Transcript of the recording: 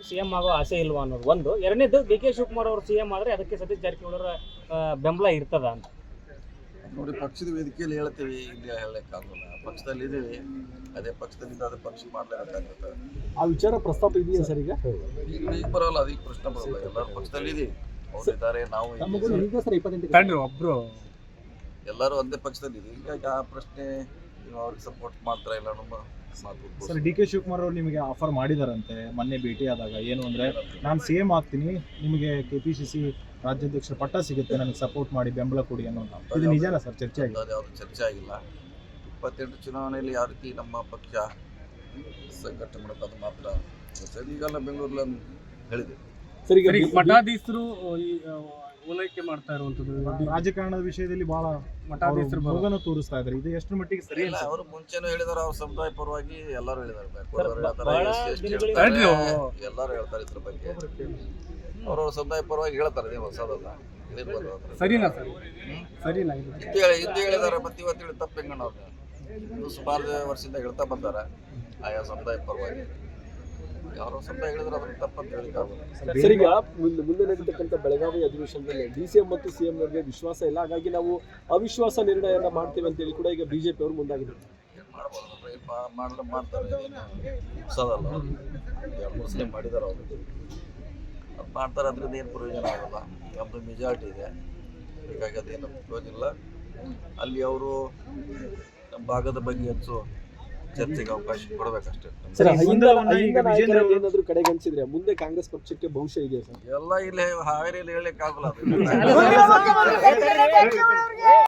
CM ಆಗೋ ಆಸೆ ಇಲ್ವಾ ಅನ್ನೋದು ಒಂದು. ಎರಡನೇದು ಡಿ ಕೆ ಶಿವಕುಮಾರ್ ಅವರು ಸಿಎಂ ಆದ್ರೆ ಅದಕ್ಕೆ ಸತೀಶ್ ಜಾರಕಿಹೊಳಿ ಅವರ ಬೆಂಬಲ ಇರ್ತದ ಅಂತ. ನೋಡಿ ಪಕ್ಷದ ವೇದಿಕೆಯಲ್ಲಿ ಹೇಳ್ತೀವಿ ಇಲ್ಲಿ ಹೇಳಕ್ಕಾಗಲ್ಲ. ಪಕ್ಷದಲ್ಲಿ ಇದೀವಿ. ಅದೇ ಪಕ್ಷದಲ್ಲಿ ಅದೇ ಪಕ್ಷ ಮಾಡ್ಲೇಬೇಕಾಗುತ್ತೆ. ಆ ವಿಚಾರ ಪ್ರಸ್ತಾಪ ಇದೆಯಾ ಸರ್ ಈಗ? ಈಗ ಈಗ ಬರೋಲ್ಲ ಅದಕ್ಕೆ ಪ್ರಶ್ನೆ ಬರೋಲ್ಲ. ಎಲ್ಲರೂ ಪಕ್ಷದಲ್ಲಿ ಇದೀವಿ. ಅವ್ರು ಇದ್ದಾರೆ ನಾವು ಇದ್ದೀವಿ. ಈಗ ಸರ್ ಇಪ್ಪತ್ತೆಂಟು ತಡ್ರಿ ಒಬ್ರು. ಎಲ್ಲರೂ ಒಂದೇ ಪಕ್ಷದಲ್ಲಿ ಇದೀವಿ. ಹೀಗಾಗಿ ಆ ಪ್ರಶ್ನೆ ಅವ್ರಿಗೆ ಸಪೋರ್ಟ್ ಮಾತ್ರ ಇಲ್ಲ ನಮ್ಮ ಮಾತು ಸರ್ ಡಿ ಕೆ ಶಿವಕುಮಾರ್ ಅವರು ನಿಮಗೆ ಆಫರ್ ಮಾಡಿದಾರಂತೆ ಮೊನ್ನೆ ಭೇಟಿ ಆದಾಗ ಏನು ಅಂದ್ರೆ ನಾನು ಸಿ ಎಂ ಆಗ್ತೀನಿ ನಿಮಗೆ ಕೆ ಪಿ ಸಿ ಸಿ ರಾಜ್ಯಾಧ್ಯಕ್ಷ ಪಟ್ಟ ಸಿಗುತ್ತೆ ನನಗೆ ಸಪೋರ್ಟ್ ಮಾಡಿ ಬೆಂಬಲ ಕೊಡಿ ಅನ್ನೋ ಇದು ನಿಜಾನ ಸರ್ ಚರ್ಚೆ ಆಗಿದೆ ಯಾವುದು ಚರ್ಚೆ ಆಗಿಲ್ಲ. ಇಪ್ಪತ್ತೆಂಟು ಚುನಾವಣೆಯಲ್ಲಿ ಯಾವ ರೀತಿ ನಮ್ಮ ಪಕ್ಷ ಸಂಘಟನೆ ಮಾಡೋದು ಅದು ಮಾತ್ರ ಸರಿ ಈಗೆಲ್ಲ ಬೆಂಗಳೂರಲ್ಲಿ ಹೇಳಿದೆ. ಸರ್ ಈಗ ಮಠಾಧೀಶರು ಓಲೈಕೆ ಮಾಡ್ತಾ ಇರುವಂತದ್ದು. ರಾಜಕಾರಣದ ವಿಷಯದಲ್ಲಿ ಬಹಳ ಮಠಾಧೀಶರು ಮಗನ ತೋರಿಸ್ತಾ ಇದ್ದಾರೆ. ಇದು ಎಷ್ಟು ಮಟ್ಟಿಗೆ ಸರಿ ಇಲ್ಲ? ಅವರು ಮುಂಚೆನೂ ಹೇಳಿದಾರೆ ಅವ್ರ ಸಮುದಾಯ ಪರವಾಗಿ ಎಲ್ಲರೂ ಹೇಳಿದಾರೆ. ಎಲ್ಲರೂ ಹೇಳ್ತಾರೆ ಇದ್ರ ಬಗ್ಗೆ. ಅವ್ರ ಸಮುದಾಯ ಪರವಾಗಿ ಹೇಳ್ತಾರೆ ನೀವು ಹೊಸದಲ್ಲ. ಸರಿನಾ ಸರ್? ಸರಿನಾ ಇದು? ಹಿಂದೆ ಹೇಳಿ ಹಿಂದೆ ಹೇಳಿದಾರೆ ಮತ್ತೆ ಇವತ್ತು ಹೇಳಿ ತಪ್ಪು ಹೆಂಗಣ್ಣ ಅವ್ರನ್ನ ಸುಮಾರು ವರ್ಷದಿಂದ ಹೇಳ್ತಾ ಬಂದಾರ ಆಯಾ ಸಮುದಾಯ ಪರವಾಗಿ. ಯಾರೋ ಸಮುದಾಯ ಹೇಳಿದ್ರೆ ಅದ್ರ ತಪ್ಪಂತ ಹೇಳಿಕ್ಕಾಗಲ್ಲ ಸರ್ ಈಗ ಮುಂದೆ ಮುಂದೆ ನಡೀತಕ್ಕಂಥ ಬೆಳಗಾವಿ ಅಧಿವೇಶನದಲ್ಲಿ ಡಿ ಸಿ ಎಂ ಮತ್ತು ಸಿ ಎಂ ಅವರಿಗೆ ವಿಶ್ವಾಸ ಇಲ್ಲ. ಹಾಗಾಗಿ ನಾವು ಅವಿಶ್ವಾಸ ನಿರ್ಣಯನ ಮಾಡ್ತೀವಿ ಅಂತ ಹೇಳಿ ಕೂಡ ಈಗ ಬಿಜೆಪಿ ಅವರು ಮುಂದಾಗಿದ್ದಾರೆ. ಮಾಡ್ತಾರೆ. ಹೊಸದಲ್ಲ ಎರಡು ಮೂರು ಸಲ ಮಾಡಿದಾರೆ ಅವರು. ಅದು ಮಾಡ್ತಾರೆ ಅದರಿಂದ ಏನು ಪ್ರಯೋಜನ ಆಗಲ್ಲ. ನಮ್ಮದು ಮೆಜಾರಿಟಿ ಇದೆ. ಹೀಗಾಗಿ ಅದೇನು ಪ್ರಯೋಜನ ಇಲ್ಲ. ಅಲ್ಲಿ ಅವರು ನಮ್ಮ ಭಾಗದ ಬಗ್ಗೆ ಹೆಚ್ಚು ಚರ್ಚೆಗೆ ಅವಕಾಶ ಕೊಡಬೇಕಷ್ಟೇ ಸರ್ ವಿಜೇಂದ್ರ ಏನಾದ್ರು ಕಡೆಗಣಿಸಿದ್ರೆ ಮುಂದೆ ಕಾಂಗ್ರೆಸ್ ಪಕ್ಷಕ್ಕೆ ಭವಿಷ್ಯ ಇದೆ ಸರ್ ಎಲ್ಲ ಇಲ್ಲಿ ಹಾವೇರಿಯಲ್ಲಿ ಹೇಳಲಿಕ್ಕೆ ಆಗಲ್ಲ ಅದು